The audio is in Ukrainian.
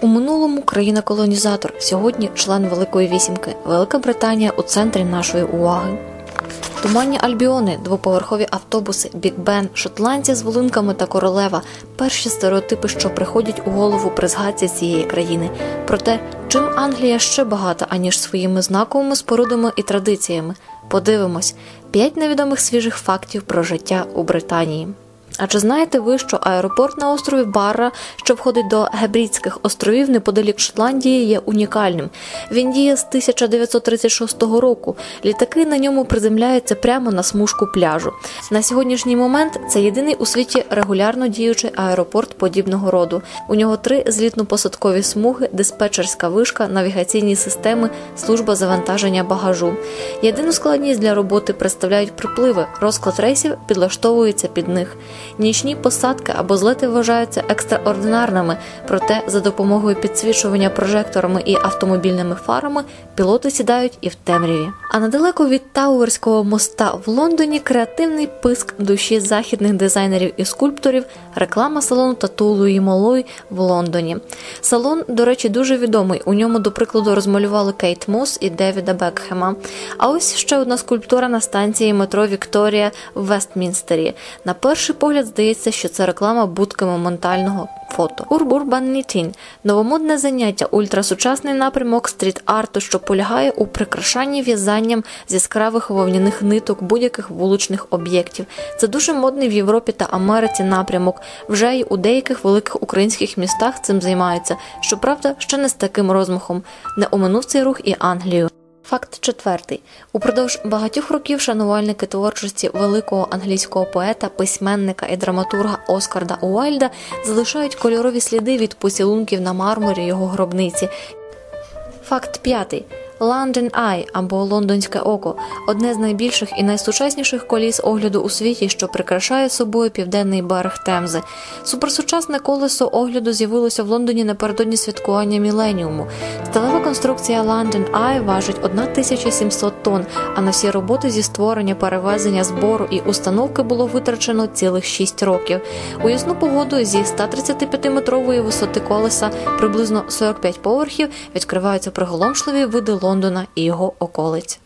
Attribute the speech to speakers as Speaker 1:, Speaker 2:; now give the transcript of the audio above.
Speaker 1: У минулому країна-колонізатор, сьогодні член Великої Вісімки. Велика Британія у центрі нашої уваги. Туманні альбіони, двоповерхові автобуси, Біг Бен, шотландці з волинками та королева перші стереотипи, що приходять у голову при згадці цієї країни. Проте, чим Англія ще багата, аніж своїми знаковими спорудами і традиціями. Подивимось п'ять невідомих свіжих фактів про життя у Британії. А чи знаєте ви, що аеропорт на острові Барра, що входить до Гебрідських островів неподалік Шотландії, є унікальним? Він діє з 1936 року. Літаки на ньому приземляються прямо на смужку пляжу. На сьогоднішній момент це єдиний у світі регулярно діючий аеропорт подібного роду. У нього три злітно-посадкові смуги, диспетчерська вишка, навігаційні системи, служба завантаження багажу. Єдину складність для роботи представляють припливи. Розклад рейсів підлаштовується під них. Нічні посадки або злети вважаються екстраординарними, проте за допомогою підсвічування прожекторами і автомобільними фарами пілоти сідають і в темряві. А недалеко від Тауерського моста в Лондоні креативний писк душі західних дизайнерів і скульпторів, реклама салону тату Луї Молой в Лондоні. Салон, до речі, дуже відомий. У ньому, до прикладу, розмалювали Кейт Мос і Девіда Бекхема. А ось ще одна скульптура на станції метро Вікторія в Вестмінстері. На перший погляд здається, що це реклама будки моментального фото. Урбурбан Нітін новомодне заняття, ультрасучасний напрямок стріт-арту, що полягає у прикрашанні в'язанням з яскравих вовняних ниток будь-яких вуличних об'єктів. Це дуже модний в Європі та Америці напрямок. Вже й у деяких великих українських містах цим займаються. Щоправда, ще не з таким розмахом. Не оминув цей рух і Англію. Факт четвертий: упродовж багатьох років шанувальники творчості великого англійського поета, письменника і драматурга Оскарда Уайльда залишають кольорові сліди від поцілунків на мармурі його гробниці. Факт п'ятий. London Eye або Лондонське око одне з найбільших і найсучасніших коліс огляду у світі, що прикрашає собою південний берег Темзи. Суперсучасне колесо огляду з'явилося в Лондоні напередодні святкування міленіуму. Сталева конструкція London Eye важить 1700 тонн, а на всі роботи зі створення, перевезення, збору і установки було витрачено цілих 6 років. У ясну погоду зі 135-метрової висоти колеса приблизно 45 поверхів відкриваються приголомшливі види Лондона і його околиць.